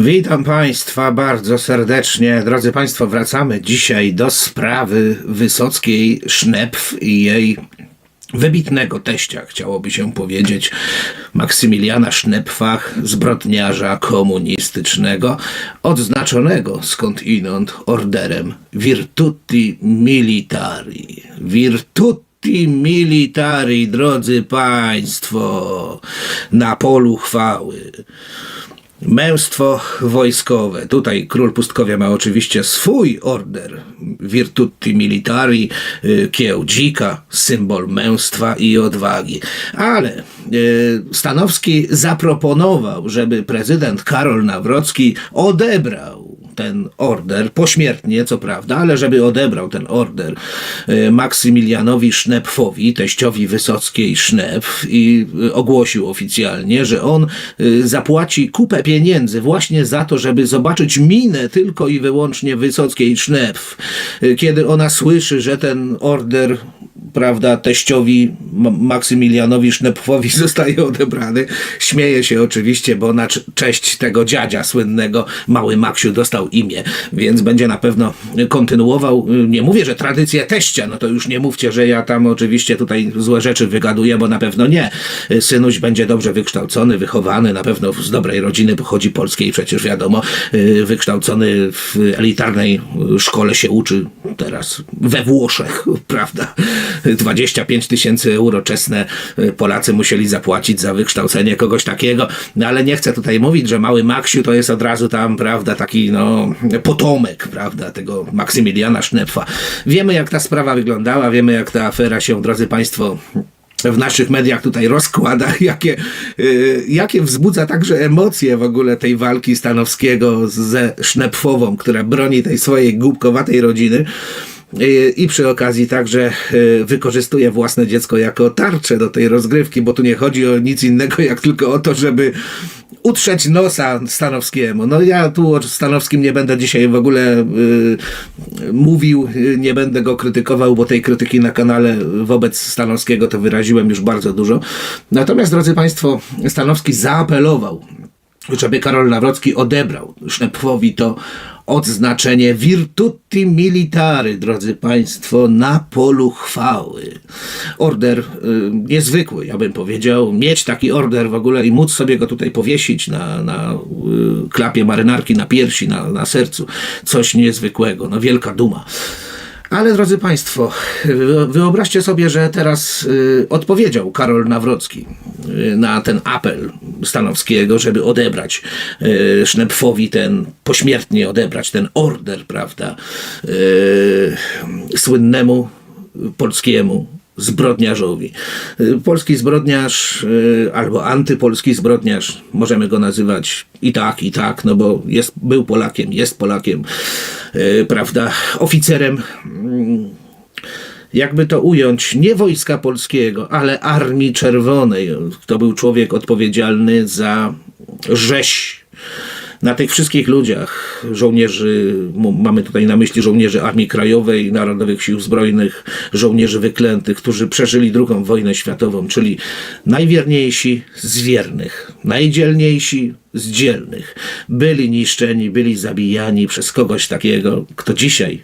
Witam Państwa bardzo serdecznie. Drodzy Państwo, wracamy dzisiaj do sprawy Wysockiej Sznepf i jej wybitnego teścia, chciałoby się powiedzieć, Maksymiliana Sznepfa, zbrodniarza komunistycznego, odznaczonego skądinąd orderem Virtuti Militari. Virtuti Militari, drodzy Państwo, na polu chwały. Męstwo wojskowe. Tutaj król Pustkowia ma oczywiście swój order Virtuti Militari, y, kieł dzika, symbol męstwa i odwagi. Ale y, Stanowski zaproponował, żeby prezydent Karol Nawrocki odebrał ten order, pośmiertnie co prawda, ale żeby odebrał ten order y, Maksymilianowi Sznepfowi, teściowi Wysockiej Sznepf i y, ogłosił oficjalnie, że on y, zapłaci kupę pieniędzy właśnie za to, żeby zobaczyć minę tylko i wyłącznie Wysockiej Sznepf, kiedy ona słyszy, że ten order prawda, teściowi Maksymilianowi Sznepfowi zostaje odebrany. Śmieje się oczywiście, bo na cz- cześć tego dziadzia słynnego mały Maksiu dostał imię, więc będzie na pewno kontynuował. Nie mówię, że tradycję teścia, no to już nie mówcie, że ja tam oczywiście tutaj złe rzeczy wygaduję, bo na pewno nie. Synuś będzie dobrze wykształcony, wychowany, na pewno z dobrej rodziny pochodzi polskiej, przecież wiadomo, y, wykształcony w elitarnej szkole się uczy teraz we Włoszech, prawda? 25 tysięcy euro czesne y, Polacy musieli zapłacić za wykształcenie kogoś takiego, no ale nie chcę tutaj mówić, że mały Maksiu to jest od razu tam, prawda, taki no potomek, prawda, tego Maksymiliana Sznepfa. Wiemy jak ta sprawa wyglądała, wiemy jak ta afera się, drodzy Państwo, w naszych mediach tutaj rozkłada, jakie, y, jakie wzbudza także emocje w ogóle tej walki Stanowskiego ze Sznepfową, która broni tej swojej głupkowatej rodziny. I przy okazji także y, wykorzystuje własne dziecko jako tarczę do tej rozgrywki, bo tu nie chodzi o nic innego, jak tylko o to, żeby utrzeć nosa Stanowskiemu. No ja tu o Stanowskim nie będę dzisiaj w ogóle y, mówił, y, nie będę go krytykował, bo tej krytyki na kanale wobec Stanowskiego to wyraziłem już bardzo dużo. Natomiast, drodzy Państwo, Stanowski zaapelował żeby Karol Nawrocki odebrał Sznepfowi to odznaczenie Virtuti Military, drodzy Państwo, na polu chwały. Order y, niezwykły, ja bym powiedział. Mieć taki order w ogóle i móc sobie go tutaj powiesić na, na y, klapie marynarki, na piersi, na, na sercu. Coś niezwykłego, no wielka duma. Ale drodzy Państwo, wy- wyobraźcie sobie, że teraz y, odpowiedział Karol Nawrocki y, na ten apel Stanowskiego, żeby odebrać y, Sznepfowi ten, pośmiertnie odebrać ten order, prawda, y, słynnemu polskiemu zbrodniarzowi. Y, Polski zbrodniarz y, albo antypolski zbrodniarz, możemy go nazywać i tak, i tak, no bo jest, był Polakiem, jest Polakiem, y, prawda, oficerem mm, jakby to ująć, nie wojska polskiego, ale Armii Czerwonej. To był człowiek odpowiedzialny za rzeź na tych wszystkich ludziach, żołnierzy, mamy tutaj na myśli żołnierzy Armii Krajowej, Narodowych Sił Zbrojnych, żołnierzy wyklętych, którzy przeżyli II wojnę światową, czyli najwierniejsi z wiernych, najdzielniejsi z dzielnych. Byli niszczeni, byli zabijani przez kogoś takiego, kto dzisiaj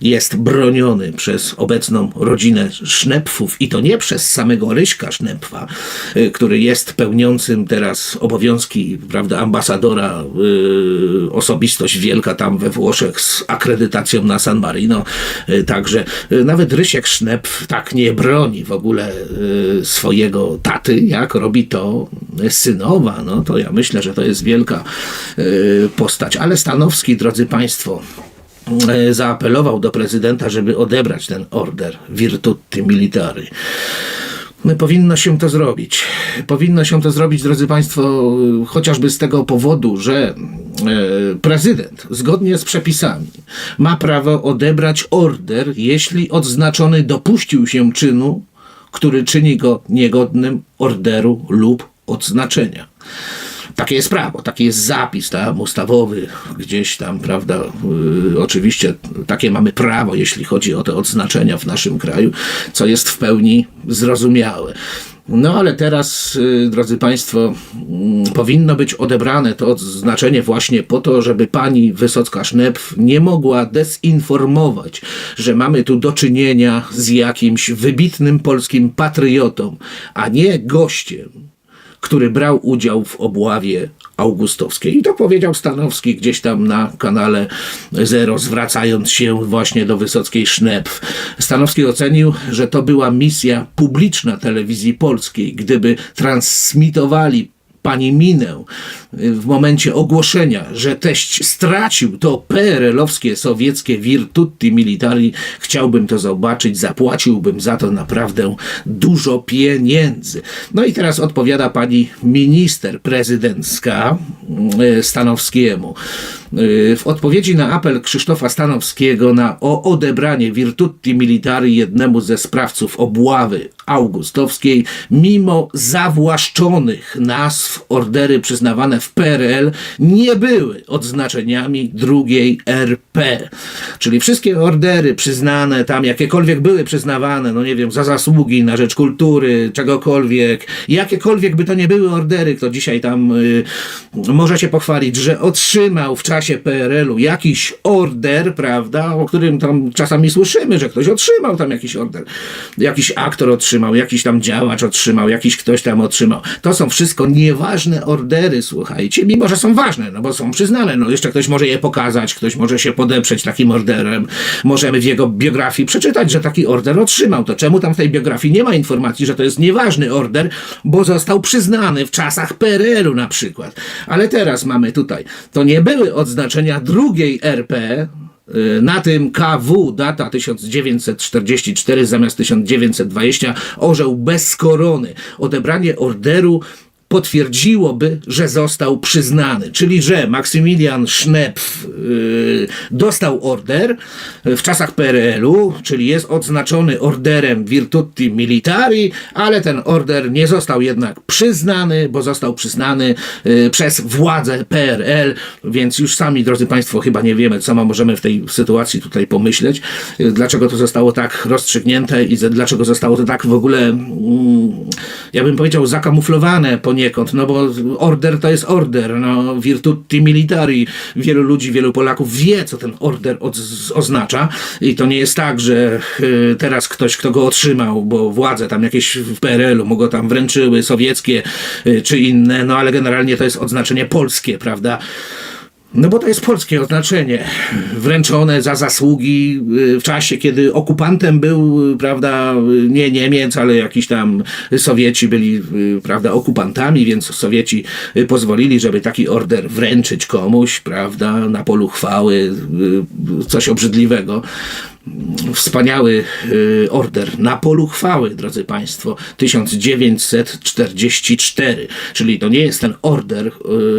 jest broniony przez obecną rodzinę Sznepfów i to nie przez samego Ryśka Sznepfa, y, który jest pełniącym teraz obowiązki prawda, ambasadora, y, osobistość wielka tam we Włoszech z akredytacją na San Marino. Y, Także y, nawet Rysiek Sznepf tak nie broni w ogóle y, swojego taty, jak robi to No to ja myślę, że to jest wielka y, postać. Ale Stanowski, drodzy Państwo, e, zaapelował do prezydenta, żeby odebrać ten order Virtuti Militari. No, Powinno się to zrobić. Powinno się to zrobić, drodzy Państwo, y, chociażby z tego powodu, że prezydent, zgodnie z przepisami, ma prawo odebrać order, jeśli odznaczony dopuścił się czynu, który czyni go niegodnym orderu lub odznaczenia. Takie jest prawo, taki jest zapis tam ustawowy, gdzieś tam, prawda? Yy, oczywiście takie mamy prawo, jeśli chodzi o te odznaczenia w naszym kraju, co jest w pełni zrozumiałe. No ale teraz, y, drodzy Państwo, mm, powinno być odebrane to odznaczenie właśnie po to, żeby pani Wysocka-Sznepf nie mogła dezinformować, że mamy tu do czynienia z jakimś wybitnym polskim patriotą, a nie gościem, który brał udział w obławie augustowskiej. I to powiedział Stanowski gdzieś tam na kanale Zero, zwracając się właśnie do Wysockiej Sznepf. Stanowski ocenił, że to była misja publiczna telewizji polskiej. Gdyby transmitowali pani Minę y, w momencie ogłoszenia, że teść stracił to PRL-owskie, sowieckie virtuti militari, chciałbym to zobaczyć, zapłaciłbym za to naprawdę dużo pieniędzy. No i teraz odpowiada pani minister prezydencka y, Stanowskiemu. W odpowiedzi na apel Krzysztofa Stanowskiego na o odebranie virtuti militari jednemu ze sprawców obławy augustowskiej, mimo zawłaszczonych nazw, ordery przyznawane w PRL nie były odznaczeniami drugiej RP. Czyli wszystkie ordery przyznane tam, jakiekolwiek były przyznawane, no nie wiem, za zasługi na rzecz kultury, czegokolwiek, jakiekolwiek by to nie były ordery, kto dzisiaj tam y, może się pochwalić, że otrzymał w czasie PRL-u jakiś order, prawda, o którym tam czasami słyszymy, że ktoś otrzymał tam jakiś order, jakiś aktor otrzymał, jakiś tam działacz otrzymał, jakiś ktoś tam otrzymał. To są wszystko nieważne ordery, słuchajcie, mimo że są ważne, no bo są przyznane, no jeszcze ktoś może je pokazać, ktoś może się podeprzeć takim orderem, możemy w jego biografii przeczytać, że taki order otrzymał. To czemu tam w tej biografii nie ma informacji, że to jest nieważny order, bo został przyznany w czasach PRL-u na przykład. Ale teraz mamy tutaj, to nie były odznaczenia drugiej RP, y, na tym KW data 1944 zamiast 1920 orzeł bez korony. Odebranie orderu potwierdziłoby, że został przyznany. Czyli, że Maksymilian Sznepf yy, dostał order w czasach PRL-u, czyli jest odznaczony orderem Virtuti Militari, ale ten order nie został jednak przyznany, bo został przyznany yy, przez władze PRL, więc już sami, drodzy Państwo, chyba nie wiemy, co ma, możemy w tej sytuacji tutaj pomyśleć, yy, dlaczego to zostało tak rozstrzygnięte i ze- dlaczego zostało to tak w ogóle, mm, ja bym powiedział, zakamuflowane poniekąd, no bo order to jest order, no virtuti militari. Wielu ludzi, wielu Polaków wie, co ten order oznacza i to nie jest tak, że y, teraz ktoś, kto go otrzymał, bo władze tam jakieś w PRL-u mu go tam wręczyły, sowieckie y, czy inne, no ale generalnie to jest odznaczenie polskie, prawda? No bo to jest polskie oznaczenie, wręczone za zasługi y, w czasie, kiedy okupantem był, y, prawda, y, nie Niemiec, ale jakiś tam Sowieci byli, prawda, okupantami, więc Sowieci pozwolili, żeby taki order wręczyć komuś, prawda, na polu chwały, coś obrzydliwego. Wspaniały y, order na polu chwały, drodzy Państwo, 1944. Czyli to nie jest ten order, y,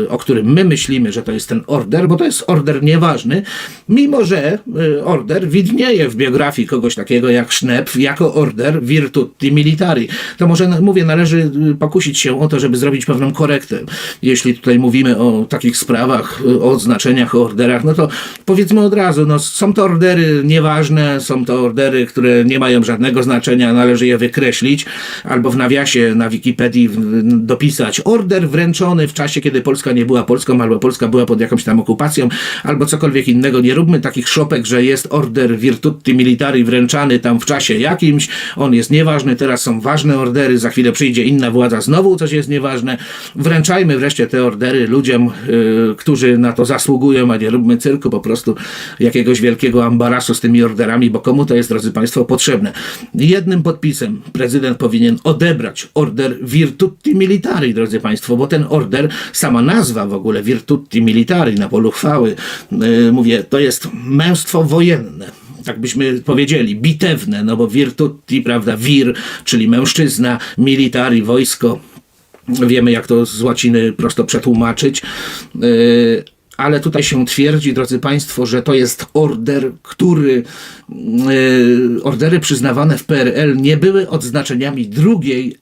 o którym my myślimy, że to jest ten order, bo to jest order nieważny, mimo że y, order widnieje w biografii kogoś takiego jak Sznepf jako order Virtuti Militari. To może, mówię, należy pokusić się o to, żeby zrobić pewną korektę. Jeśli tutaj mówimy o takich sprawach, o odznaczeniach, o orderach, no to powiedzmy od razu, no są to ordery nieważne, są to ordery, które nie mają żadnego znaczenia, należy je wykreślić, albo w nawiasie na Wikipedii dopisać. Order wręczony w czasie, kiedy Polska nie była Polską, albo Polska była pod jakąś tam okupacją, albo cokolwiek innego. Nie róbmy takich szopek, że jest order Virtuti Militari wręczany tam w czasie jakimś, on jest nieważny, teraz są ważne ordery, za chwilę przyjdzie inna władza, znowu coś jest nieważne. Wręczajmy wreszcie te ordery ludziom, y, którzy na to zasługują, a nie róbmy cyrku po prostu jakiegoś wielkiego ambarasu z tymi orderami, bo komu to jest, drodzy Państwo, potrzebne. Jednym podpisem prezydent powinien odebrać order Virtuti Militari, drodzy Państwo, bo ten order, sama nazwa w ogóle Virtuti Militari na polu chwały, y, mówię, to jest męstwo wojenne. Tak byśmy powiedzieli, bitewne, no bo virtuti, prawda, vir, czyli mężczyzna, militari, wojsko, wiemy jak to z łaciny prosto przetłumaczyć, Yy, ale tutaj się twierdzi, drodzy Państwo, że to jest order, który, yy, ordery przyznawane w PRL nie były odznaczeniami drugiej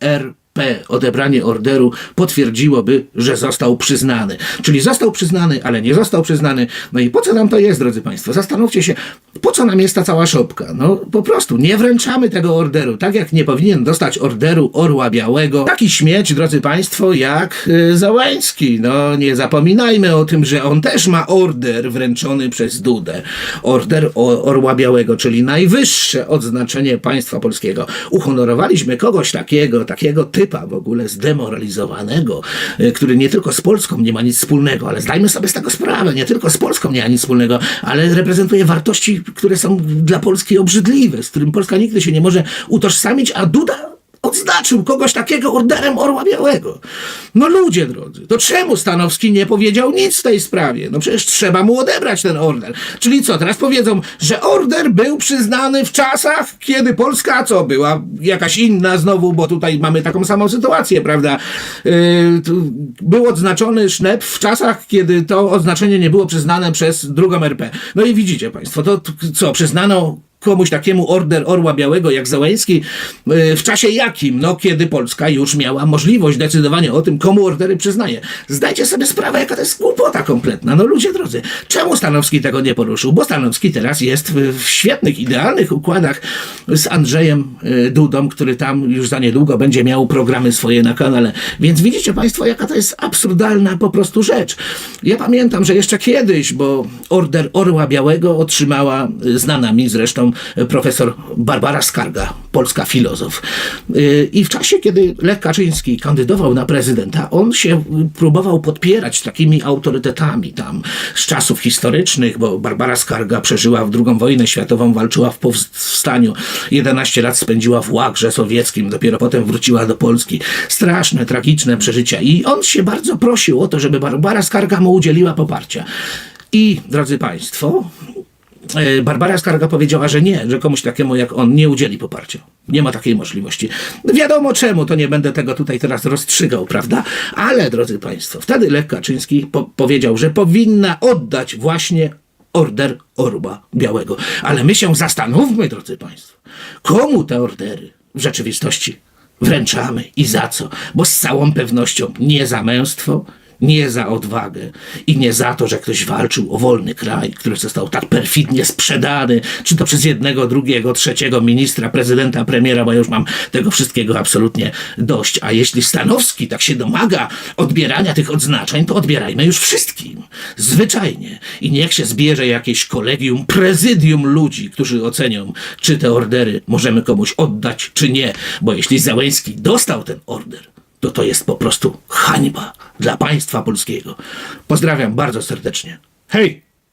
RP. odebranie orderu potwierdziłoby, że został przyznany. Czyli został przyznany, ale nie został przyznany. No i po co nam to jest, drodzy Państwo? Zastanówcie się, po co nam jest ta cała szopka? No po prostu nie wręczamy tego orderu, tak jak nie powinien dostać orderu Orła Białego. Taki śmieć, drodzy Państwo, jak y, Załęski. No nie zapominajmy o tym, że on też ma order wręczony przez Dudę. Order o, Orła Białego, czyli najwyższe odznaczenie państwa polskiego. Uhonorowaliśmy kogoś takiego, takiego typa w ogóle zdemoralizowanego, y, który nie tylko z Polską nie ma nic wspólnego, ale zdajmy sobie z tego sprawę, nie tylko z Polską nie ma nic wspólnego, ale reprezentuje wartości, które są dla Polski obrzydliwe, z którym Polska nigdy się nie może utożsamić, a Duda odznaczył kogoś takiego orderem Orła Białego. No ludzie drodzy, to czemu Stanowski nie powiedział nic w tej sprawie? No przecież trzeba mu odebrać ten order. Czyli co, teraz powiedzą, że order był przyznany w czasach, kiedy Polska co, była jakaś inna znowu, bo tutaj mamy taką samą sytuację, prawda? Yy, był odznaczony sznep w czasach, kiedy to odznaczenie nie było przyznane przez drugą RP. No i widzicie państwo, to co, przyznano komuś takiemu order Orła Białego jak Załęski yy, w czasie jakim? No kiedy Polska już miała możliwość decydowania o tym, komu ordery przyznaje. Zdajcie sobie sprawę, jaka to jest głupota kompletna. No ludzie drodzy, czemu Stanowski tego nie poruszył? Bo Stanowski teraz jest w, świetnych, idealnych układach z Andrzejem yy, Dudą, który tam już za niedługo będzie miał programy swoje na kanale. Więc widzicie Państwo, jaka to jest absurdalna po prostu rzecz. Ja pamiętam, że jeszcze kiedyś, bo order Orła Białego otrzymała y, znana mi zresztą y, profesor Barbara Skarga, polska filozof. Y, I w czasie, kiedy Lech Kaczyński kandydował na prezydenta, on się y, próbował podpierać takimi autorytetami tam z czasów historycznych, bo Barbara Skarga przeżyła w II wojnę światową, walczyła w powstaniu, 11 lat spędziła w łagrze sowieckim, dopiero potem wróciła do Polski. Straszne, tragiczne przeżycia. I on się bardzo prosił o to, żeby Barbara Skarga mu udzieliła poparcia. I, drodzy Państwo, Barbara Skarga powiedziała, że nie, że komuś takiemu jak on nie udzieli poparcia. Nie ma takiej możliwości. Wiadomo czemu, to nie będę tego tutaj teraz rozstrzygał, prawda? Ale, drodzy Państwo, wtedy Lech Kaczyński po powiedział, że powinna oddać właśnie order Orła Białego. Ale my się zastanówmy, drodzy Państwo, komu te ordery w rzeczywistości wręczamy i za co? Bo z całą pewnością nie za męstwo, nie za odwagę i nie za to, że ktoś walczył o wolny kraj, który został tak perfidnie sprzedany, czy to przez jednego, drugiego, trzeciego ministra, prezydenta, premiera, bo ja już mam tego wszystkiego absolutnie dość. A jeśli Stanowski tak się domaga odbierania tych odznaczeń, to odbierajmy już wszystkim. Zwyczajnie. I niech się zbierze jakieś kolegium, prezydium ludzi, którzy ocenią, czy te ordery możemy komuś oddać, czy nie. Bo jeśli Załęski dostał ten order, to to jest po prostu hańba dla państwa polskiego. Pozdrawiam bardzo serdecznie. Hej!